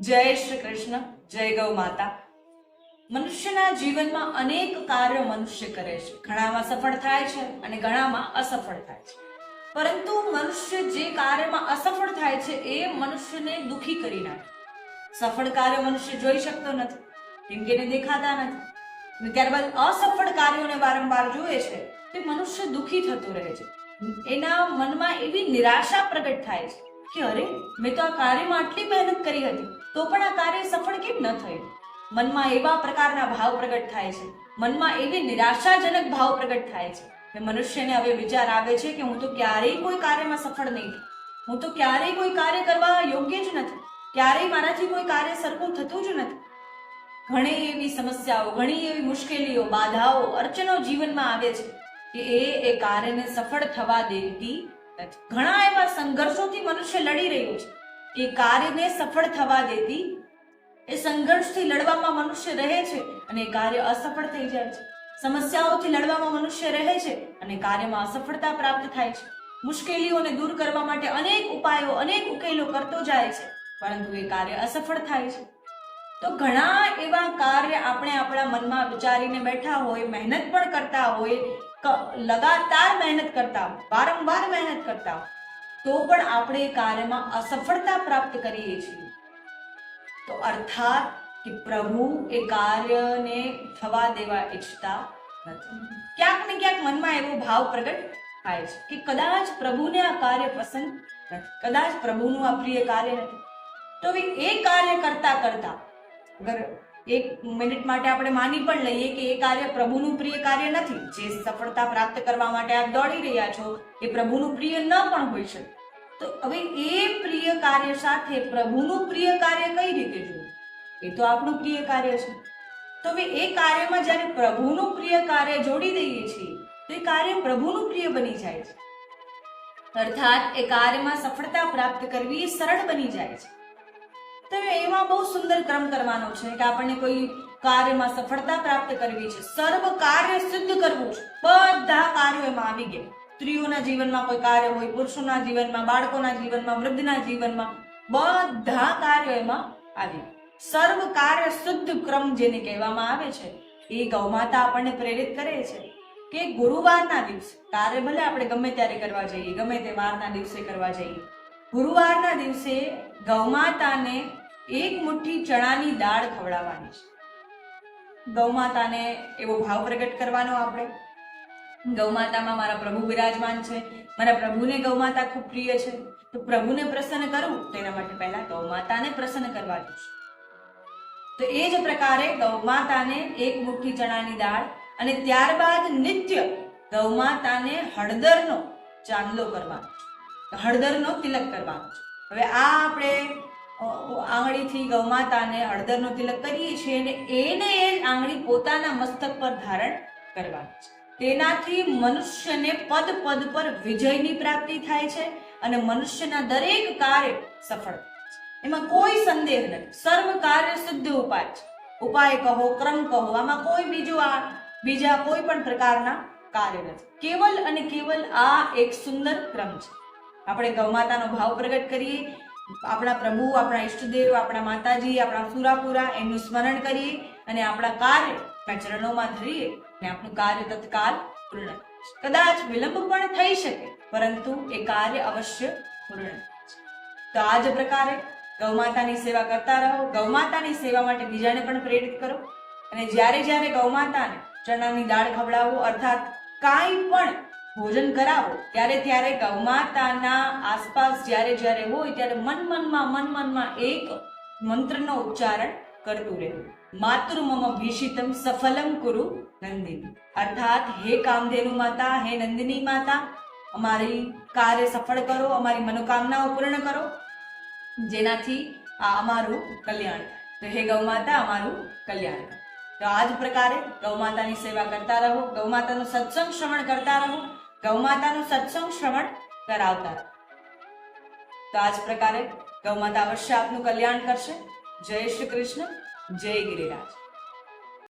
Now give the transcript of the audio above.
જય શ્રી કૃષ્ણ, જય ગૌ માતા. મનુષ્યના જીવનમાં અનેક કાર્યો મનુષ્ય કરે છે. ઘણામાં સફળ થાય છે અને ઘણામાં અસફળ થાય છે. પરંતુ મનુષ્ય જે કાર્યમાં અસફળ થાય છે એ મનુષ્યને દુખી કરી નાખે. સફળ કાર્ય મનુષ્ય જોઈ શકતો નથી કેમ કે એને દેખાતા નથી. ત્યારબાદ અસફળ કાર્યોને વારંવાર જુએ છે તે મનુષ્ય દુખી થતું રહે છે. એના મનમાં એવી નિરાશા પ્રગટ થાય છે કે અરે, મેં તો આ કાર્યમાં આટલી મહેનત કરી હતી. તો પણ આ કાર્ય સફળ કેમ ન થયું? મનમાં એવા પ્રકારના ભાવ પ્રગટ થાય છે. મનમાં એવી નિરાશાજનક ભાવ પ્રગટ થાય છે કે મનુષ્યને હવે વિચાર આવે છે કે હું તો ક્યારેય કોઈ કાર્યમાં સફળ નહીં થઈ હું તો ક્યારેય કોઈ કાર્ય કરવા યોગ્ય જ નથી. ક્યારેય મારાથી કોઈ કાર્ય સરખું થતું જ નથી. ઘણી એવી સમસ્યાઓ, ઘણી એવી મુશ્કેલીઓ, બાધાઓ અર્ચનો જીવનમાં આવે છે કે એ એ કાર્યને સફળ થવા દેતી ઘણા એવા સંઘર્ષોથી મનુષ્ય લડી રહ્યું છે. કે કાર્યને સફળ થવા દેતી, એ સંઘર્ષથી લડવામાં મનુષ્ય રહે છે અને એ કાર્ય અસફળ થઈ જાય છે. સમસ્યાઓથી લડવામાં મનુષ્ય રહે છે અને કાર્યમાં અસફળતા પ્રાપ્ત થાય છે. મુશ્કેલીઓને દૂર કરવા માટે અનેક ઉપાયો, અનેક ઉકેલો કરતો જાય છે, પરંતુ એ કાર્ય અસફળ થાય છે. તો ઘણા એવા કાર્ય આપણે આપણા મનમાં વિચારીને બેઠા હોય, મહેનત પણ કરતા હોય લગાતાર મહેનત કરતા, વારંવાર મહેનત કરતા, તો પણ આપણે એ કાર્યમાં અસફળતા પ્રાપ્ત કરીએ છીએ. તો અર્થાત કે પ્રભુ એ કાર્યને થવા દેવા ઈચ્છતા નથી. ક્યાંક ને ક્યાંક મનમાં એવો ભાવ પ્રગટ થાય છે કે કદાચ પ્રભુને આ કાર્ય પસંદ નથી, કદાચ પ્રભુનું આ પ્રિય કાર્ય નથી. તો એ કાર્ય કરતા કરતા એક મિનિટ માટે આપણે માની પણ લઈએ કે એ કાર્ય પ્રભુનું પ્રિય કાર્ય નથી. જે સફળતા પ્રાપ્ત કરવા માટે આપ દોડી રહ્યા છો, એ પ્રભુનું પ્રિય ન પણ હોઈ શકે. તો હવે એ પ્રિય કાર્ય સાથે પ્રભુનું પ્રિય કાર્ય કઈ રીતે જોવું? એ તો આપણું પ્રિય કાર્ય છે. તો હવે એ કાર્યમાં જ્યારે પ્રભુનું પ્રિય કાર્ય જોડી દઈએ છીએ, તો એ કાર્ય પ્રભુનું પ્રિય બની જાય છે. અર્થાત, એ કાર્યમાં સફળતા પ્રાપ્ત કરવી એ સરળ બની જાય છે. તો એમાં બહુ સુંદર ક્રમ કરવાનો છે કે આપણને કોઈ કાર્યમાં સફળતા પ્રાપ્ત કરવી છે. સર્વ કાર્ય સિદ્ધ કરવું છે. બધા કાર્યો એમાં આવી ગયા. સ્ત્રીઓના જીવનમાં કોઈ કાર્ય હોય, પુરુષોના જીવનમાં, બાળકોના જીવનમાં, વૃદ્ધના જીવનમાં, બધા કાર્યો એમાં આવી. સર્વ કાર્ય શુદ્ધ ક્રમ જેને કહેવામાં આવે છે, એ ગૌમાતા આપણને પ્રેરિત કરે છે કે ગુરુવારના દિવસે કાર્ય ભલે આપણે ગમે ત્યારે કરવા જઈએ, ગમે તે વારના દિવસે કરવા જઈએ, ગુરુવારના દિવસે ગૌમાતાને એક મુઠ્ઠી ચણાની દાળ ખવડાવવાની છે. ગૌમાતાને એવો ભાવ પ્રગટ કરવાનો આપણે. ગૌમાતામાં મારા પ્રભુ બિરાજમાન છે. મારા પ્રભુને ગૌમાતા ખૂબ પ્રિય છે. તો પ્રભુને પ્રસન્ન કરું તેના માટે પહેલા ગૌમાતાને પ્રસન્ન કરવાનું છે. તો એ જ પ્રકારે ગૌમાતાને એક મુઠ્ઠી ચણાની દાળ અને ત્યારબાદ નિત્ય ગૌમાતાને હળદરનો ચાંદલો કરવાનો હળદરનો તિલક કરવાનો હવે આ આપણે આંગળીથી ગૌમાતાને હળદરનો તિલક કરીએ છીએ અને એને એ આંગળી પોતાના મસ્તક પર ધારણ કરવાની તેનાથી મનુષ્યને પદ પદ પર વિજયની પ્રાપ્તિ થાય છે અને મનુષ્યના દરેક કાર્ય સફળ એમાં કોઈ સંદેહ નથી. સર્વ કાર્ય સિદ્ધ ઉપાય છે. ઉપાય કહો, ક્રમ કહો, આમાં કોઈ બીજું આ બીજા કોઈ પણ પ્રકારના કાર્ય નથી. કેવલ અને કેવલ આ એક સુંદર ક્રમ છે. આપણે ગૌમાતાનો ભાવ પ્રગટ કરીએ આપણા પ્રભુ, આપણા ઈષ્ટદેવ, આપણા માતાજી, આપણા સુરાપુરા એમનું સ્મરણ કરીએ અને આપણા કાર્ય ચરણોમાં ધરીએ અને આપણું કાર્ય તત્કાલ પૂર્ણ કદાચ વિલંબ પણ થઈ શકે, પરંતુ એ કાર્ય અવશ્ય પૂર્ણ તો આ જ પ્રકારે ગૌમાતાની સેવા કરતા રહો. ગૌમાતાની સેવા માટે બીજાને પણ પ્રેરિત કરો. અને જ્યારે જ્યારે ગૌમાતાને ચણાની દાળ ખવડાવો, અર્થાત કાંઈ પણ ભોજન કરાવો. ત્યારે ત્યારે ગૌમાતાના આસપાસ જ્યારે જ્યારે હોય ત્યારે મન મનમાં મન મનમાં એક મંત્રનો ઉચ્ચારણ કરતું રહેવું. માતૃ મમ ભીષિતમ સફલમ કુરુ નંદિની. અર્થાત, હે કામધેનુ માતા, હે નંદિની માતા, અમારી કાર્ય સફળ કરો, અમારી મનોકામનાઓ પૂર્ણ કરો. જેનાથી આ અમારું કલ્યાણ તો હે ગૌમાતા, અમારું કલ્યાણ તો આ જ પ્રકારે ગૌમાતાની સેવા કરતા રહો, ગૌમાતાનું સત્સંગ શ્રવણ કરતા રહો. ગૌમાતાનું સત્સંગ શ્રવણ કરાવતા. તો આ જ પ્રકારે ગૌમાતા અવશ્ય આપનું કલ્યાણ કરશે. જય શ્રી કૃષ્ણ, જય ગિરિરાજ.